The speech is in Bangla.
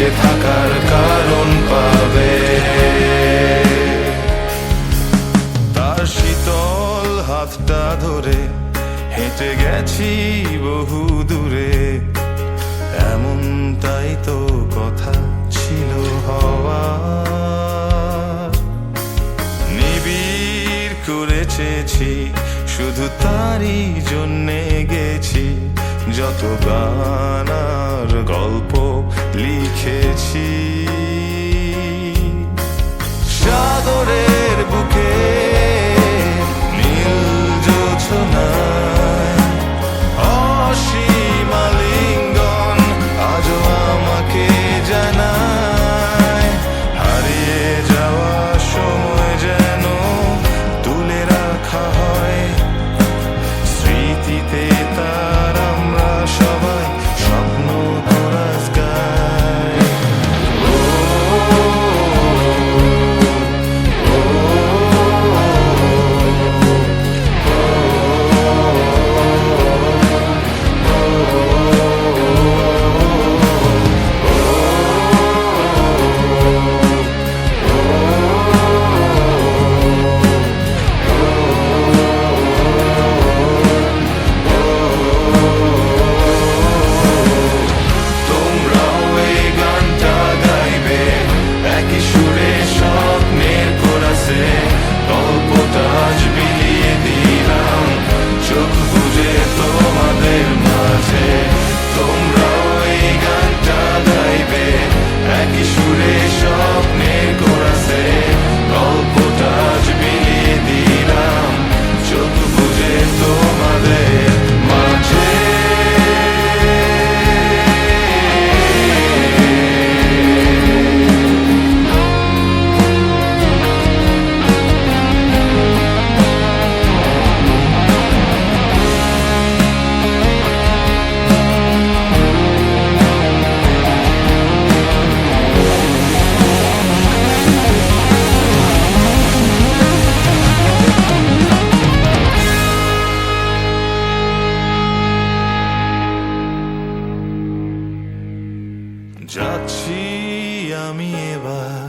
বেঁচে থাকার কারণ পাবে। তার শীতল হাতটা ধরে হেঁটে গেছি বহু দূরে। এমন তাই তো কথা ছিল হওয়া নিবিড় করে চেয়েছি, শুধু তারই জন্যে গেছি। যত গানার গল্প লিখেছি। আমি এবার সময়